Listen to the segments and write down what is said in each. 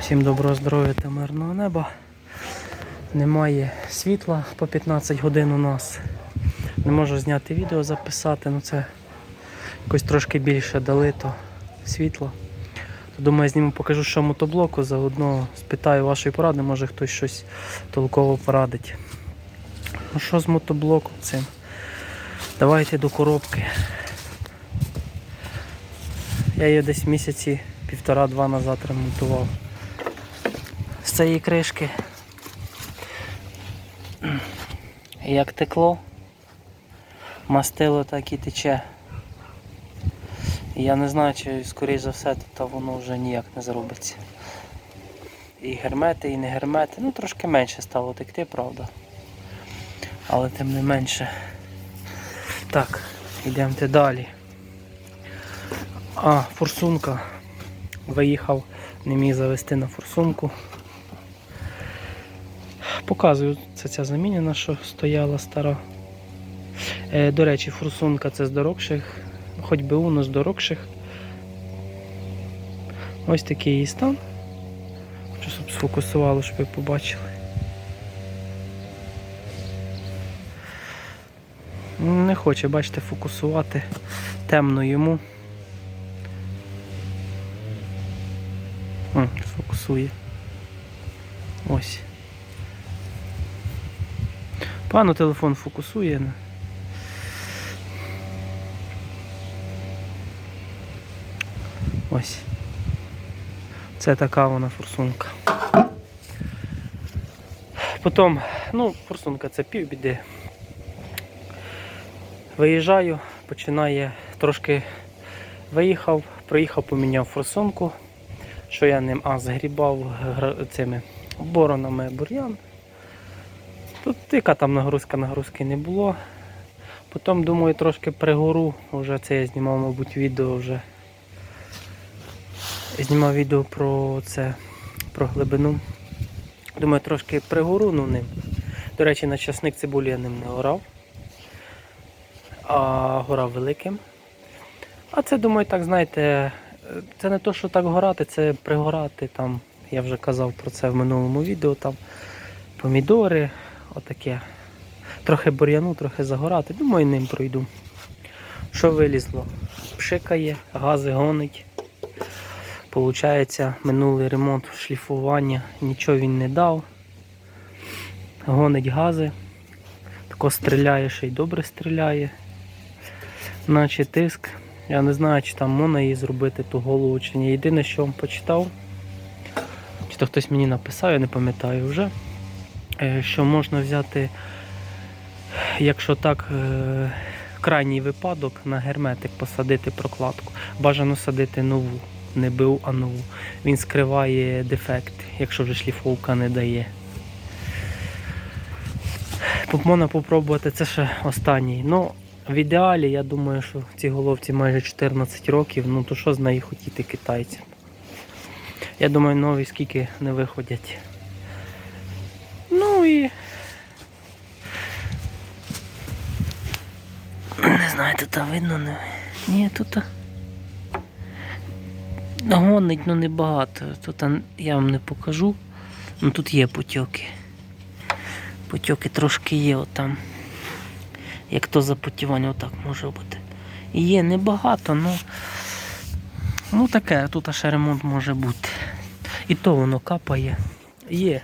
Всім доброго здоров'я та мирного неба. Немає світла по 15 годин у нас. Не можу зняти відео, записати, ну це якось трошки більше дали то світла. То, думаю, зніму покажу, що мотоблоку, заодно спитаю вашої поради, може хтось щось толково порадить. Ну що з мотоблоком цим? Давайте до коробки. Я її десь місяці півтора-два назад ремонтував. Цієї кришки. Як текло, мастило так і тече. Я не знаю, чи скоріш за все то воно вже ніяк не зробиться. І гермети, і не гермети. Ну трошки менше стало текти, правда. Але тим не менше. Так, йдемо далі. А, форсунка. Виїхав, не міг завести на форсунку. Показую, це ця замінена, що стояла стара. Е, до речі, форсунка це з дорогших, хоч би уно з дорогших. Ось такий її стан. Хочу, щоб сфокусувало, щоб ви побачили. Не хоче, бачите, фокусувати темно йому. М, фокусує. Ось. Пану телефон фокусує. Ось. Це така вона форсунка. Потім, ну, форсунка це півбіди. Виїжджаю, починає трошки виїхав, приїхав, поміняв форсунку, що я ним а, згрібав цими боронами бур'ян. Тут яка там нагрузка, нагрузки не було. Потім, думаю, трошки пригору, вже це я знімав, мабуть, відео вже. Знімав відео про це, про глибину. Думаю, трошки пригору ну, ним. До речі, на часник цибулі я ним не орав, а горав великим. А це, думаю, так, знаєте, це не то, що так горати, це пригорати там. Я вже казав про це в минулому відео. Там помідори, отаке. Трохи бур'яну, трохи загорати. Думаю, ним пройду. Що вилізло? Пшикає, гази гонить. Получається, минулий ремонт шліфування, нічого він не дав. Гонить гази. Тако стріляє, ще й добре стріляє. Наче тиск. Я не знаю, чи там можна її зробити ту голову чи ні. Єдине, що вам почитав, чи то хтось мені написав, я не пам'ятаю вже, що можна взяти, якщо так, е, крайній випадок на герметик посадити прокладку. Бажано садити нову, не БУ, а нову. Він скриває дефект, якщо вже шліфовка не дає. Можна попробувати, це ще останній. Ну, в ідеалі, я думаю, що цій головці майже 14 років, ну то що з неї хотіти китайцям? Я думаю, нові скільки не виходять. Ну і. Не знаю, тут видно, не. Ні, тут. Гонить, ну небагато. Тут я вам не покажу. Ну тут є потьоки. Потьоки трошки є отам. Як то запотівання, отак може бути. І є небагато, ну. Ну таке, тут ще ремонт може бути. І то воно капає. Є.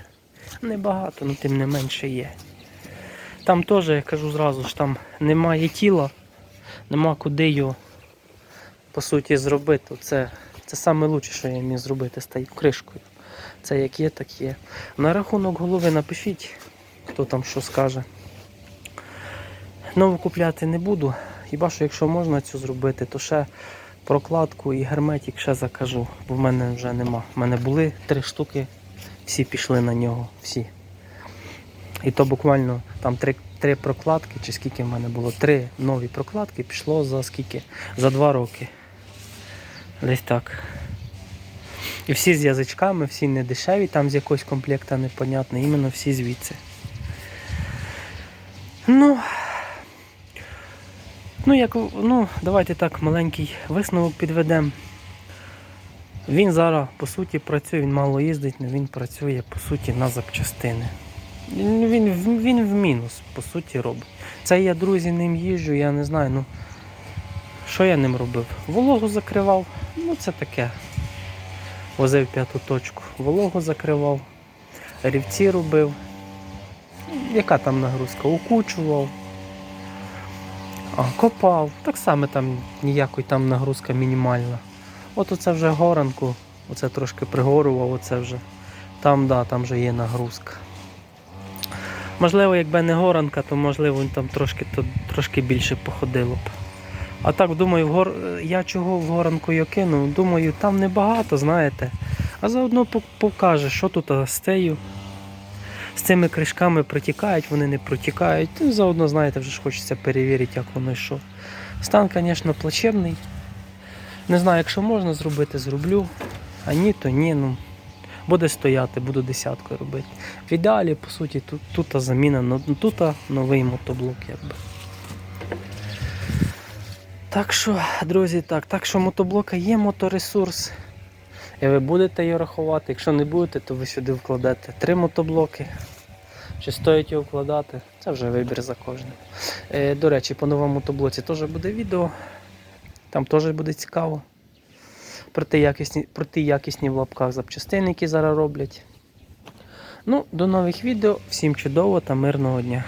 Небагато, ну тим не менше є. Там теж, я кажу зразу ж, там немає тіла, нема куди його по суті зробити. Це, це саме що я міг зробити з тією кришкою. Це як є, так є. На рахунок голови напишіть, хто там що скаже. Нову купляти не буду. Хіба що якщо можна цю зробити, то ще прокладку і герметик ще закажу, бо в мене вже нема. У мене були три штуки, всі пішли на нього, всі. І то буквально там три, три прокладки, чи скільки в мене було, три нові прокладки пішло за скільки? За два роки. Десь так. І всі з язичками, всі не дешеві, там з якогось комплекта непонятно, іменно всі звідси. Ну, ну, як, ну, давайте так маленький висновок підведемо. Він зараз, по суті, працює, він мало їздить, але він працює, по суті, на запчастини. Він, він, в- мінус, по суті, робить. Це я, друзі, ним їжджу, я не знаю, ну. Що я ним робив? Вологу закривав, ну це таке. Возив п'яту точку. Вологу закривав, рівці робив. Яка там нагрузка? Укучував, копав. Так само там ніякої там нагрузка мінімальна. От оце вже горанку, оце трошки пригорував, оце вже. Там, да, там вже є нагрузка. Можливо, якби не горанка, то можливо там трошки, то, трошки більше походило б. А так, думаю, в гор... я чого в горанку я кинув, думаю, там небагато, знаєте. А заодно покаже, що тут з тею. З цими кришками протікають, вони не протікають. Ну, заодно, знаєте, вже ж хочеться перевірити, як воно що. Стан, звісно, плачевний. Не знаю, якщо можна зробити, зроблю. А ні, то ні. Ну, буде стояти, буду десяткою робити. В ідеалі, по суті, тут, тут заміна, ну, тут новий мотоблок, якби. Так що, друзі, так, так що мотоблока є моторесурс. І ви будете його рахувати. Якщо не будете, то ви сюди вкладете три мотоблоки. Чи стоїть його вкладати, це вже вибір за кожним. Е, до речі, по новому мотоблоці теж буде відео. Там теж буде цікаво. Про ті якісні, про ті якісні в лапках запчастини, які зараз роблять. Ну, до нових відео. Всім чудово та мирного дня.